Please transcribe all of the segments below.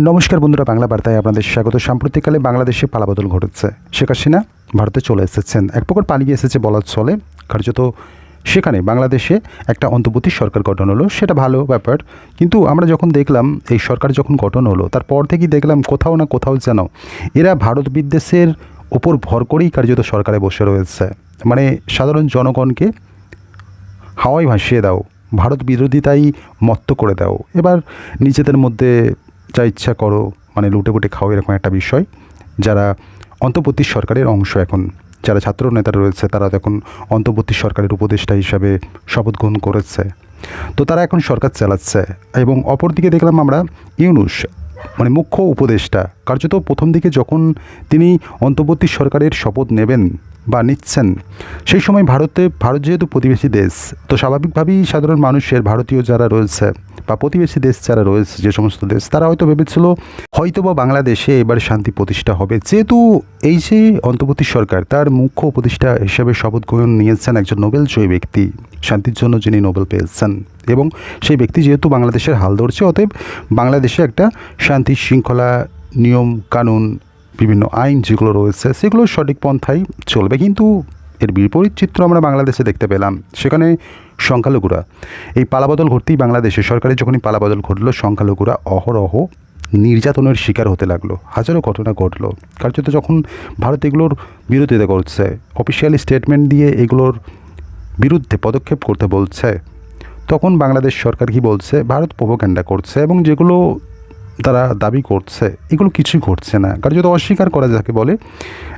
নমস্কার বন্ধুরা, বাংলা বার্তায় আপনাদের স্বাগত। সাম্প্রতিককালে বাংলাদেশে পালাবদল ঘটেছে। শেখ হাসিনা ভারতে চলে এসেছেন। এক প্রকার পালিয়ে এসেছে বলার চলে। কার্যত সেখানে বাংলাদেশে একটা অন্তর্বর্তী সরকার গঠন হলো, সেটা ভালো ব্যাপার। কিন্তু আমরা যখন দেখলাম, এই সরকার যখন গঠন হলো, তারপর থেকেই দেখলাম কোথাও না কোথাও যেন এরা ভারত বিদ্বেষের ওপর ভর করেই কার্যত সরকারে বসে রয়েছে। মানে সাধারণ জনগণকে হাওয়ায় ভাসিয়ে দাও, ভারত বিরোধিতাই মত্ত করে দাও। এবার নিজেদের মধ্যে যা ইচ্ছা করো মানে লুটে পুটে খাও, এরকম একটা বিষয়। যারা অন্তর্বর্তী সরকারের অংশ এখন, যারা ছাত্র নেতারা রয়েছে, তারা তো এখন অন্তর্বর্তী সরকারের উপদেষ্টা হিসাবে শপথ গ্রহণ করেছে। তো তারা এখন সরকার চালাচ্ছে এবং অপরদিকে দেখলাম আমরা ইউনুস মানে মুখ্য উপদেষ্টা, কার্যত প্রথম দিকে যখন তিনি অন্তর্বর্তী সরকারের শপথ নেবেন বা নিচ্ছেন, সেই সময় ভারতে, ভারত যেহেতু প্রতিবেশী দেশ, তো স্বাভাবিকভাবেই সাধারণ মানুষের, ভারতীয় যারা রয়েছে বা প্রতিবেশী দেশ যারা রয়েছে, যে সমস্ত দেশ, তারা হয়তো ভেবেছিল হয়তো বা বাংলাদেশে এবার শান্তি প্রতিষ্ঠা হবে। যেহেতু এই যে অন্তর্বর্তী সরকার, তার মুখ্য উপদেষ্টা হিসেবে শপথ গ্রহণ নিয়েছেন একজন নোবেল জয়ী ব্যক্তি, শান্তির জন্য যিনি নোবেল পেয়েছেন। এবং সেই ব্যক্তি যেহেতু বাংলাদেশের হাল ধরছে, অতএব বাংলাদেশে একটা শান্তি শৃঙ্খলা নিয়ম, কানুন, বিভিন্ন আইন যেগুলো রয়েছে, সেগুলো সঠিক পন্থায় চলবে। কিন্তু এর বিপরীত চিত্র আমরা বাংলাদেশে দেখতে পেলাম। সেখানে সংখ্যালঘুরা। এই পালাবদল ঘটতেই বাংলাদেশে সরকারের যখনই পালাবদল ঘটলো, সংখ্যালঘুরা অহরহ নির্যাতনের শিকার হতে লাগল। হাজারো ঘটনা ঘটলো। কার্যত যখন ভারত এগুলোর বিরোধিতা করছে অফিসিয়ালি স্টেটমেন্ট দিয়ে এগুলোর বিরুদ্ধে পদক্ষেপ করতে বলছে, তখন বাংলাদেশ সরকার কি বলছে? ভারত প্রোপোগ্যান্ডা করছে এবং যেগুলো তারা দাবি করছে, এগুলো কিছুই ঘটছে না। কার্যত অস্বীকার করা যাকে বলে,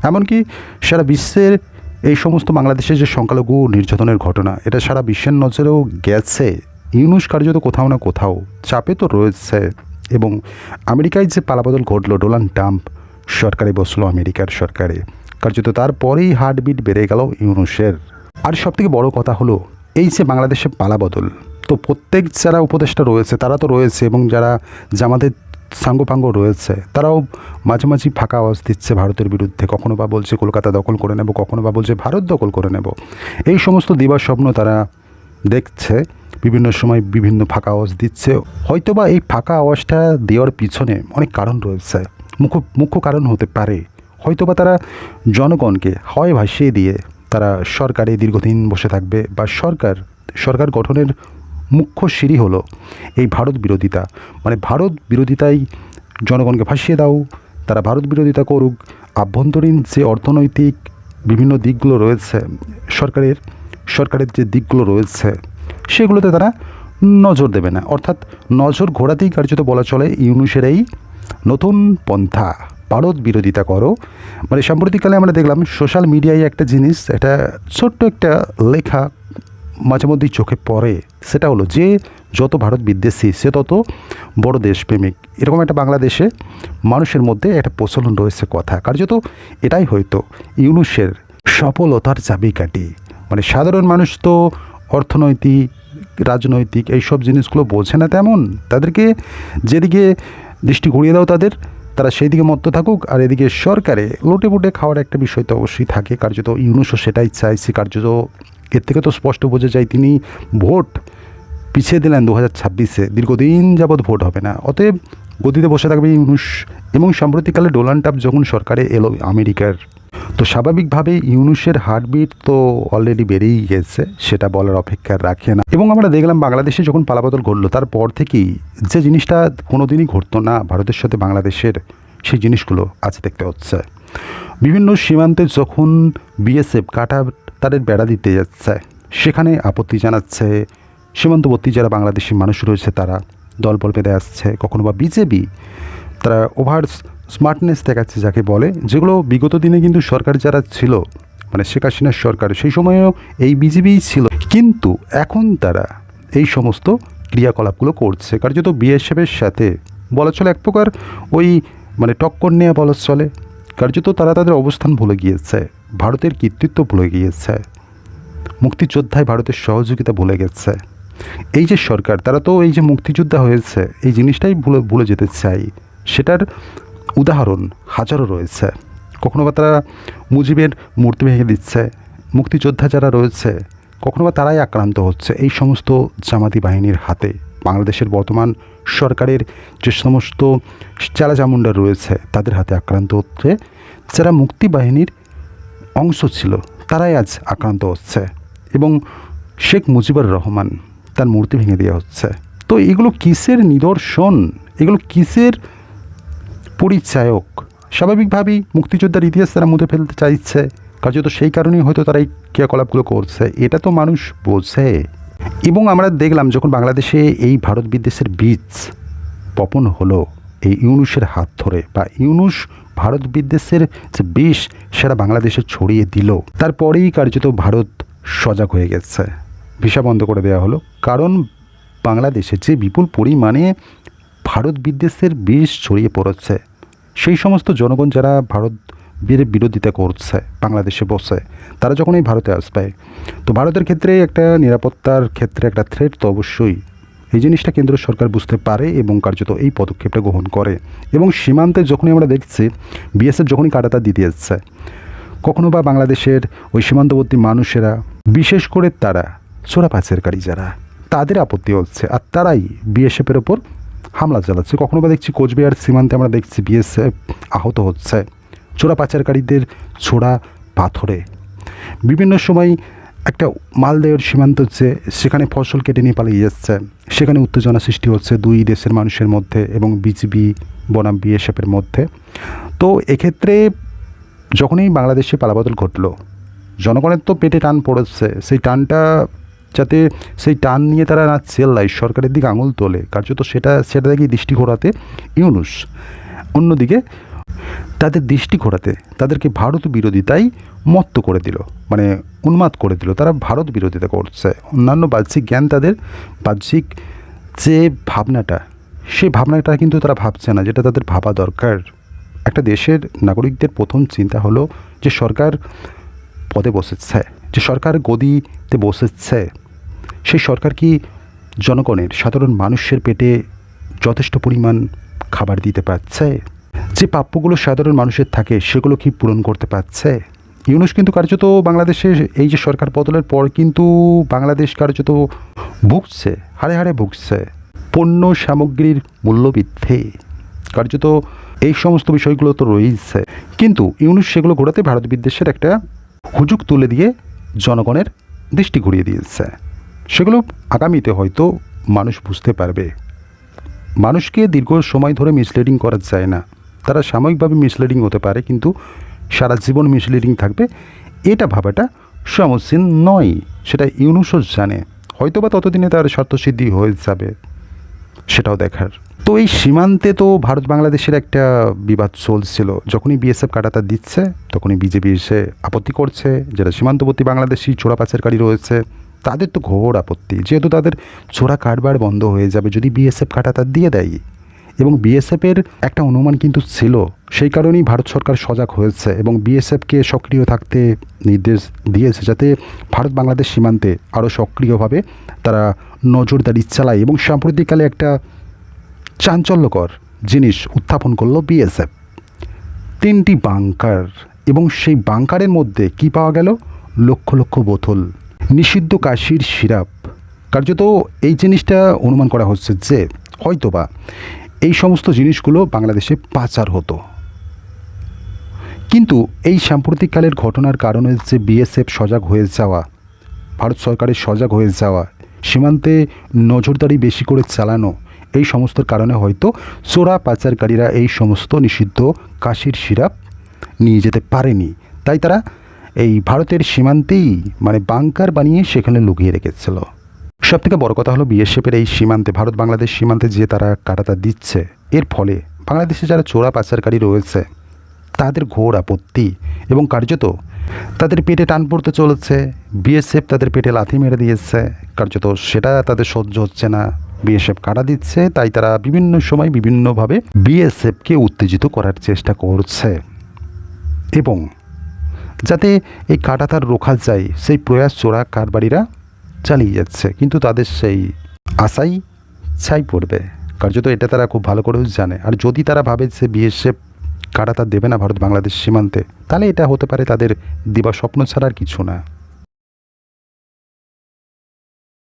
এমনকি সারা বিশ্বের এই সমস্ত বাংলাদেশের যে সংখ্যালঘু নির্যাতনের ঘটনা, এটা সারা বিশ্বের নজরেও গেছে। ইউনুস কার্যত কোথাও না কোথাও চাপে তো রয়েছে। এবং আমেরিকায় যে পালাবদল ঘটলো, ডোনাল্ড ট্রাম্প সরকারে বসল, আমেরিকার সরকারে। কার্যত তারপরেই হার্টবিট বেড়ে গেল ইউনুসের। আর সবথেকে বড় কথা হলো, এই যে বাংলাদেশে পালাবদল, তো প্রত্যেক যারা উপদেষ্টা রয়েছে, তারা তো রয়েছে এবং যারা জামাতের সাঙ্গপাঙ্গ রয়েছে। তারাও মাঝে মাঝে ফাঁকা আওয়াজ দিচ্ছে ভারতের বিরুদ্ধে। কখনো বা বলছে কলকাতা দখল করে নেব, কখনো বা বলছে ভারত দখল করে নেব। এই সমস্ত দিবার স্বপ্ন তারা দেখছে। বিভিন্ন সময় বিভিন্ন ফাঁকা আওয়াজ দিচ্ছে। হয়তোবা এই ফাঁকা আওয়াজটা দেওয়ার পিছনে অনেক কারণ রয়েছে। মুখ্য মুখ্য কারণ হতে পারে। হয়তোবা তারা জনগণকে হয় ভাসিয়ে দিয়ে তারা সরকারে দীর্ঘদিন বসে থাকবে বা সরকার সরকার গঠনের মুখ্য সিঁড়ি হলো এই ভারত বিরোধিতা। মানে ভারত বিরোধিতাই জনগণকে ভাসিয়ে দাও, তারা ভারত বিরোধিতা করুক, আভ্যন্তরীণ যে অর্থনৈতিক বিভিন্ন দিকগুলো রয়েছে, সরকারের সরকারের যে দিকগুলো রয়েছে, সেগুলোতে তারা নজর দেবে না। অর্থাৎ নজর ঘোরাতেই কার্যত বলা চলে ইউনুসের এই নতুন পন্থা। ভারত বিরোধিতা করো। মানে সাম্প্রতিককালে আমরা দেখলাম সোশ্যাল মিডিয়ায় একটা জিনিস এটা ছোট্ট একটা লেখা মাঝে মধ্যেই চোখে পড়ে, সেটা হলো যে যত ভারত বিদ্বেষী, সে তত বড় দেশপ্রেমিক। এরকম একটা বাংলাদেশে মানুষের মধ্যে একটা প্রচলন রয়েছে কথা। কার্যত এটাই হয়তো ইউনুসের সফলতার চাবিকাঠি। মানে সাধারণ মানুষ তো অর্থনৈতিক, রাজনৈতিক এইসব জিনিসগুলো বোঝে না তেমন। তাদেরকে যেদিকে দৃষ্টি ঘুরিয়ে দাও তাদের, তারা সেই দিকে মত্ত থাকুক। আর এদিকে সরকারে লোটে বুটে খাওয়ার একটা বিষয় তো অবশ্যই থাকে। কার্যত ইউনুসও সেটাই চাইছে। কার্যত এর থেকে তো স্পষ্ট বোঝা যায় তিনি ভোট পিছিয়ে দিলেন দু হাজার ছাব্বিশে। দীর্ঘদিন যাবৎ ভোট হবে না। অতএব গদিতে বসে থাকবে ইউনুস এবং সাম্প্রতিককালে ডোনাল্ড ট্রাম্প যখন সরকারে এলো আমেরিকার, তো স্বাভাবিকভাবে ইউনুসের হার্টবিট তো অলরেডি বেড়েই গেছে, সেটা বলার অপেক্ষা রাখে না। এবং আমরা দেখলাম বাংলাদেশে যখন পালাবদল ঘটলো, তারপর থেকেই যে জিনিসটা কোনোদিনই ঘটতো না, ভারতের সাথে বাংলাদেশের সেই জিনিসগুলো আজ দেখতে হচ্ছে। বিভিন্ন সীমান্তে যখন বিএসএফ কাটা তাদের বেড়া দিতে যাচ্ছে। সেখানে আপত্তি জানাচ্ছে। সীমান্তবর্তী যারা বাংলাদেশি মানুষ রয়েছে তারা দলবল বেঁধে আসছে। কখনো বা বিজেপি তারা ওভার স্মার্টনেস দেখাচ্ছে যাকে বলে, যেগুলো বিগত দিনে কিন্তু সরকার যারা ছিল মানে শেখ হাসিনার সরকার, সেই সময়েও এই বিজেপিই ছিল। কিন্তু এখন তারা এই সমস্ত ক্রিয়াকলাপগুলো করছে। কার্যত বিএসএফের সাথে বলা চলে এক প্রকার ওই মানে টক্কর নেওয়া বলা চলে। কার্যত তারা তাদের অবস্থান ভুলে গিয়েছে। ভারতের কৃতিত্ব ভুলে গিয়েছে। মুক্তিযোদ্ধায় ভারতের সহযোগিতা ভুলে গেছে। এই যে সরকার, তারা তো এই যে মুক্তিযোদ্ধা হয়েছে, এই জিনিসটাই ভুলে ভুলে যেতে চাই। সেটার উদাহরণ হাজারো রয়েছে। কখনো বা তারা মুজিবের মূর্তি ভেঙে দিচ্ছে, মুক্তিযোদ্ধা যারা রয়েছে, কখনো বা তারাই আক্রান্ত হচ্ছে। এই সমস্ত জামাতি বাহিনীর হাতে, বাংলাদেশের বর্তমান সরকারের যে সমস্ত চালাচামুন্ডা রয়েছে, তাদের হাতে আক্রান্ত হচ্ছে। যারা মুক্তি বাহিনীর অংশ ছিল, তারাই আজ আক্রান্ত হচ্ছে এবং শেখ মুজিবুর রহমান তার মূর্তি ভেঙে দেওয়া হচ্ছে। তো এগুলো কিসের নিদর্শন? এগুলো কিসের পরিচায়ক? স্বাভাবিকভাবেই মুক্তিযোদ্ধার ইতিহাস তারা মুছে ফেলতে চাইছে। কার্যত সেই কারণেই হয়তো তারা এই ক্রিয়াকলাপগুলো করছে। এটা তো মানুষ বোঝে। এবং আমরা দেখলাম যখন বাংলাদেশে এই ভারত বিদ্বেষের বীজ বপন হলো, এই ইউনুসের হাত ধরে বা ইউনুস ভারত বিদ্বেষের যে বিষ, সেটা বাংলাদেশে ছড়িয়ে দিল। তারপরেই কার্যত ভারত সজাগ হয়ে গেছে। ভিসা বন্ধ করে দেওয়া হলো। কারণ বাংলাদেশে যে বিপুল পরিমাণে ভারত বিদ্বেষের বিষ ছড়িয়ে পড়েছে, সেই সমস্ত জনগণ যারা ভারত বীর বিরোধিতা করছে, বাংলাদেশে বসে, তারা যখন এই ভারতে আসবে, তো ভারতের ক্ষেত্রে একটা নিরাপত্তার ক্ষেত্রে একটা থ্রেট তো অবশ্যই। এই জিনিসটা কেন্দ্র সরকার বুঝতে পারে এবং কার্যত এই পদক্ষেপটা গ্রহণ করে। এবং সীমান্তে যখনই আমরা দেখছি বিএসএফ যখনই কাটাতার দিতে যাচ্ছে, কখনো বা বাংলাদেশের ওই সীমান্তবর্তী মানুষেরা, বিশেষ করে তারা চোরা পাচারকারী যারা, তাদের আপত্তি হচ্ছে। আর তারাই বিএসএফের ওপর হামলা চালাচ্ছে। কখনো বা দেখছি কোচবিহার সীমান্তে আমরা দেখছি বিএসএফ আহত হচ্ছে। চোরা পাচারকারীদের ছোড়া পাথরে। বিভিন্ন সময় একটা মালদেহের সীমান্ত হচ্ছে, সেখানে ফসল কেটে নিয়ে পালিয়ে যাচ্ছে। সেখানে উত্তেজনা সৃষ্টি হচ্ছে দুই দেশের মানুষের মধ্যে এবং বিজিবি বনাম বিএসএফের মধ্যে। তো এক্ষেত্রে যখনই বাংলাদেশে পালাবদল ঘটলো, জনগণের তো পেটে টান পড়েছে, সেই টানটা যাতে সেই টান নিয়ে তারা না চেল্লায়, সরকারের দিকে আঙুল তোলে, কার্যত সেটা সেটা দেখে দৃষ্টি ঘোরাতে ইউনুস। অন্যদিকে তাদের দৃষ্টি ঘোরাতে, তাদেরকে ভারত বিরোধিতাই মত্ত করে দিল মানে উন্মাদ করে দিল। তারা ভারত বিরোধিতা করছে। অন্যান্য বাহ্যিক জ্ঞান তাদের, বাহ্যিক যে ভাবনাটা, সেই ভাবনাটা কিন্তু তারা ভাবছে না, যেটা তাদের ভাবা দরকার। একটা দেশের নাগরিকদের প্রথম চিন্তা হলো যে সরকার পদে বসেছে, যে সরকার গদিতে বসেছে, সেই সরকার কি জনগণের সাধারণ মানুষের পেটে যথেষ্ট পরিমাণ খাবার দিতে পারছে? যে প্রাপ্যগুলো সাধারণ মানুষের থাকে, সেগুলো কি পূরণ করতে পারছে? ইউনুস কিন্তু কার্যত বাংলাদেশের এই যে সরকার বদলের পর কিন্তু বাংলাদেশ কার্যত ভুগছে হারে হারে ভুগছে। পণ্য সামগ্রীর মূল্যবৃদ্ধি। কার্যত এই সমস্ত বিষয়গুলো তো রয়েছে। কিন্তু ইউনুস সেগুলো ঘোরাতে ভারত বিদ্বেষের একটা হুজুক তুলে দিয়ে জনগণের দৃষ্টি ঘুরিয়ে দিয়েছে। সেগুলো আগামীতে হয়তো মানুষ বুঝতে পারবে। মানুষকে দীর্ঘ সময় ধরে মিসলিডিং করা যায় না। তারা সাময়িকভাবে মিসলিডিং হতে পারে, কিন্তু সারা জীবন মিসলিডিং থাকবে। এটা ভাবাটা সমসীন নয়, সেটা ইউনুসও জানে। হয়তো বা ততদিনে তার স্বার্থসিদ্ধি হয়ে যাবে, সেটাও দেখার। তো এই সীমান্তে তো ভারত বাংলাদেশের একটা বিবাদ চলছিল। যখনই বিএসএফ কাটাতা দিচ্ছে, তখনই বিজেপি এসে আপত্তি করছে, যারা সীমান্তবর্তী বাংলাদেশি চোরা পাচারকারী রয়েছে, তাদের তো ঘোর আপত্তি। যেহেতু তাদের চোরা কারবার বন্ধ হয়ে যাবে, যদি বিএসএফ কাটাতা দিয়ে দেয় এবং বিএসএফের একটা অনুমান কিন্তু ছিল। সেই কারণেই ভারত সরকার সজাগ হয়েছে এবং বিএসএফকে সক্রিয় থাকতে নির্দেশ দিয়েছে যাতে ভারত বাংলাদেশ সীমান্তে আরও সক্রিয়ভাবে তারা নজরদারি চালায় এবং সাম্প্রতিককালে একটা চাঞ্চল্যকর জিনিস উত্থাপন করল বিএসএফ। তিনটি বাংকার এবং সেই বাংকারের মধ্যে কি পাওয়া গেল? লক্ষ লক্ষ বোতল। নিষিদ্ধ কাশির সিরাপ। কার্যত এই জিনিসটা অনুমান করা হচ্ছে যে হয়তোবা এই সমস্ত জিনিসগুলো বাংলাদেশে পাচার হতো। কিন্তু এই সাম্প্রতিককালের ঘটনার কারণে যে বিএসএফ সজাগ হয়ে যাওয়া, ভারত সরকারের সজাগ হয়ে যাওয়া, সীমান্তে নজরদারি বেশি করে চালানো, এই সমস্ত কারণে হয়তো চোরা পাচারকারীরা এই সমস্ত নিষিদ্ধ কাশির সিরাপ নিয়ে যেতে পারেনি। তাই তারা এই ভারতের সীমান্তেই মানে বাংকার বানিয়ে সেখানে লুকিয়ে রেখেছিল। সব থেকে বড় কথা হলো বিএসএফের এই সীমান্তে, ভারত বাংলাদেশ সীমান্তে যে তারা কাটাতা দিচ্ছে, এর ফলে বাংলাদেশে যারা চোরা পাচারকারী রয়েছে, তাদের ঘোর আপত্তি এবং কার্যত তাদের পেটে টান পড়তে চলেছে বিএসএফ তাদের পেটে লাথি মেরে দিয়েছে, কার্যত সেটা তাদের সহ্য হচ্ছে না। বিএসএফ কাটা দিচ্ছে, তাই তারা বিভিন্ন সময় বিভিন্নভাবে বিএসএফকে উত্তেজিত করার চেষ্টা করছে। এবং যাতে এই কাটাতার রোখা যায়, সেই প্রয়াস চোরা কারবারিরা চালিয়ে যাচ্ছে, কিন্তু তাদের সেই আশাই ছাই পড়বে। কার্যত এটা তারা খুব ভালো করেও জানে। আর যদি তারা ভাবে যে বিএসএফ কাটাতার দেবে না ভারত বাংলাদেশ সীমান্তে, তাহলে এটা হতে পারে তাদের দিবা স্বপ্ন ছাড়া আর কিছু না।